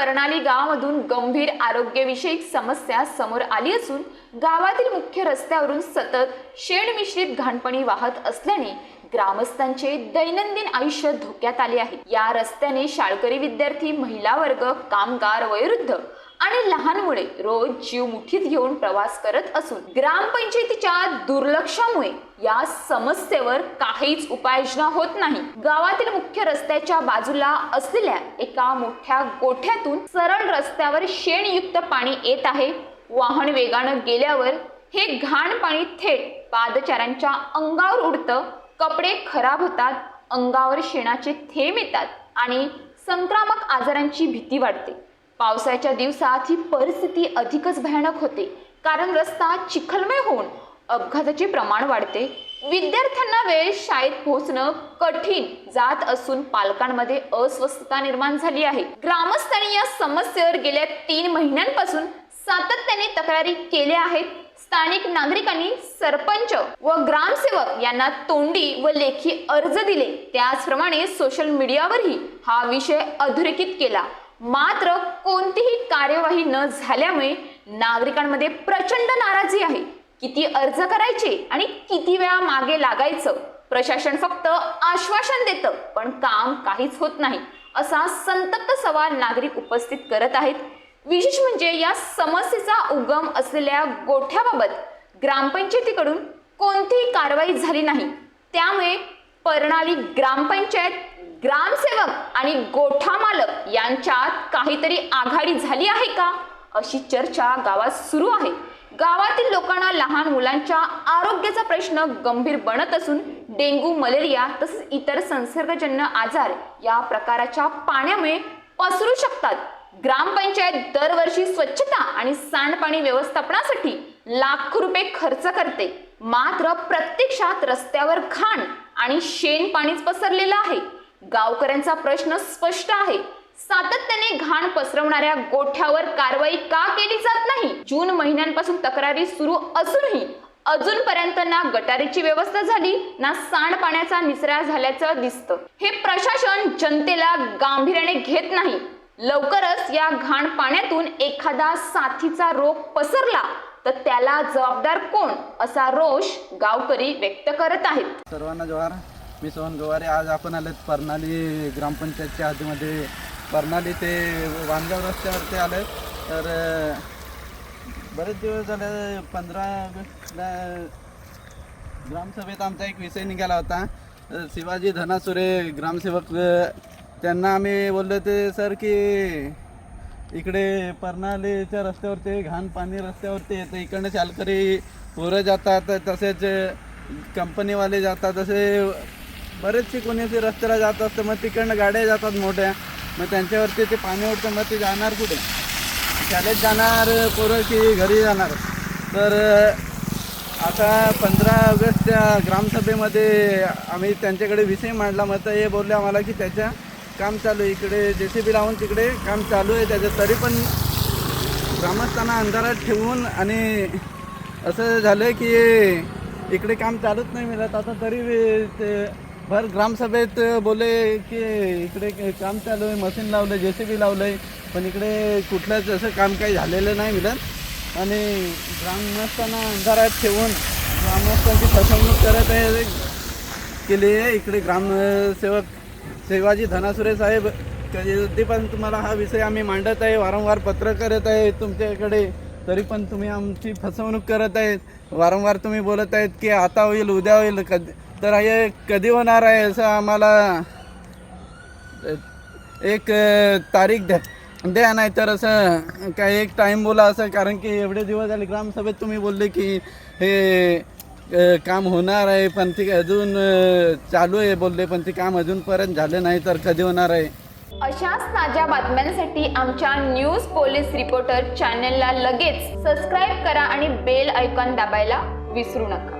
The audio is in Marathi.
परणाली गावामधून गंभीर आरोग्यविषयक समस्या समोर आली असून गावातील मुख्य रस्त्यावरून सतत शेण मिश्रित घाणपणी वाहत असल्याने ग्रामस्थांचे दैनंदिन आयुष्य धोक्यात आले आहे. या रस्त्याने शाळकरी विद्यार्थी महिला वर्ग कामगार वयोवृद्ध आणि लहान मुले रोज जीव मुठीत घेऊन प्रवास करत असून ग्रामपंचायतीच्या दुर्लक्षामुळे या समस्येवर काहीच उपाययोजना होत नाही. गावातील मुख्य रस्त्याच्या बाजूला असलेल्या एका मोठ्या गोठ्यातून सरळ रस्त्यावर शेणयुक्त पाणी येत आहे. वाहन वेगानं गेल्यावर हे घाण पाणी थेट पादचाऱ्यांच्या अंगावर उडतं. कपडे खराब होतात अंगावर शेणाचे थेंब येतात आणि संक्रामक आजारांची भीती वाढते. पावसाच्या दिवसात ही परिस्थिती अधिकच भयानक होते. कारण रस्ता चिखलमय होऊन अपघाताचे प्रमाण वाढते. विद्यार्थ्यांना वेळेत शाळेत पोहोचणं कठीण जात असून पालकांमध्ये अस्वस्थता निर्माण झाली आहे. ग्रामस्थांनी या समस्येवर गेल्या तीन महिन्यांपासून सातत्याने तक्रारी केल्या आहेत. स्थानिक नागरिकांनी सरपंच व ग्रामसेवक यांना तोंडी व लेखी अर्ज दिले. त्याचप्रमाणे सोशल मीडियावरही हा विषय अधोरेखित केला. मात्र कोणतीही कार्यवाही न झाल्यामुळे नागरिकांमध्ये प्रचंड नाराजी आहे. किती अर्ज करायचे आणि किती वेळा मागे लागायचं? प्रशासन फक्त आश्वासन देतं पण काम काहीच होत नाही असा संतप्त सवाल नागरिक उपस्थित करत आहेत. विशेष म्हणजे या समस्येचा उगम असलेल्या गोठ्याबाबत ग्रामपंचायतीकडून कोणतीही कारवाई झाली नाही. त्यामुळे परणाली ग्रामपंचायत ग्रामसेवक आणि गोठा मालक यांच्यात काहीतरी आघाडी झाली आहे का? अशी चर्चा गावात सुरू आहे. गावातील लोकांना लहान मुलांच्या आरोग्याचा प्रश्न गंभीर बनत असून डेंग्यू मलेरिया तसेच इतर संसर्गजन्य आजार या प्रकाराच्या पाण्यामुळे पसरू शकतात. ग्रामपंचायत दरवर्षी स्वच्छता आणि सांडपाणी व्यवस्थापनासाठी लाखो रुपये खर्च करते. मात्र प्रत्यक्षात रस्त्यावर घाण आणि शेण पाणीच पसरलेलं आहे. गावकऱ्यांचा प्रश्न स्पष्ट आहे. सातत्याने घाण पसरवणाऱ्या गोठ्यावर कारवाई का केली जात नाही? जून महिन्यांपासून तक्रारी सुरू असूनही अजूनपर्यंत ना गटारीची व्यवस्था झाली ना सांडपाण्याचा निचरा झाल्याचं दिसतं. हे प्रशासन जनतेला गांभीर्याने घेत नाही. लवकरच या घाण पाण्यातून एखादा साथीचा रोग पसरला तर त्याला जबाबदार कोण? असा रोष गावकरी व्यक्त करत आहेत. सर्वांना जोहार. मी सोहन गवारे. आज आपण आलेत पर्नाली ग्रामपंचायतच्या हद्दीमध्ये. पर्नाली ते वानगाव रस्त्यावरती आले तर बरेच दिवस झाले पंधरा ऑगस्टला ग्रामसभेत आमचा एक विषय निघाला होता. शिवाजी धनासुरे ग्रामसेवक त्यांना आम्ही बोललो ते सर की इकडे पर्नालीच्या रस्त्यावरती घाण पाणी रस्त्यावरती येतं. इकडनं शालकरी पोरं जातात तसेच कंपनीवाले जातात तसे बरेचसे कोणी असे रस्त्याला जात असतं मग तिकडनं गाड्या जातात मोठ्या. मग त्यांच्यावरती ते पाणी उडतं मग ते जाणार कुठे? शाळेत जाणार पोरं की घरी जाणार? तर आता पंधरा ऑगस्टच्या ग्रामसभेमध्ये आम्ही त्यांच्याकडे विषय मांडला. मग तर हे बोलले आम्हाला की त्याच्या काम चालू आहे. इकडे जे सी बी लावून तिकडे काम चालू आहे. त्याचं तरी पण ग्रामस्थांना अंधारात ठेवून आणि असं झालं की इकडे काम चालूच नाही मिळत. आता तरी ते भर ग्रामसभेत बोलले की इकडे काम चालू आहे मशीन लावलं जे सी बी लावलं आहे पण इकडे कुठलंच असं काम काही झालेलं नाही मिळत. आणि ग्रामस्थांना अंधारात ठेवून ग्रामस्थांची फसवणूक करत आहे केली आहे. इकडे ग्रामसेवक शिवाजी धनासुरे साहेब कधीपासून तुम्हाला हा विषय आम्ही मांडत आहे वारंवार पत्र करत आहे. तुमच्याकडे तरी पण तुम्ही आमची फसवणूक करत आहेत. वारंवार तुम्ही बोलत आहेत की आता होईल उद्या होईल कधी तर हे कधी होणार आहे असं आम्हाला एक तारीख द्या. द्या नाही तर असं काही एक टाईम बोला असं कारण की एवढे दिवस झाले ग्रामसभेत तुम्ही बोलले की हे काम होणार आहे पण ते अजून चालू आहे बोलले पण ते काम अजूनपर्यंत झालं नाही तर कधी होणार आहे? अशाच ताज्या बातम्यांसाठी आमच्या न्यूज पोलीस रिपोर्टर चॅनलला लगेच सबस्क्राईब करा आणि बेल आयकॉन दाबायला विसरू नका.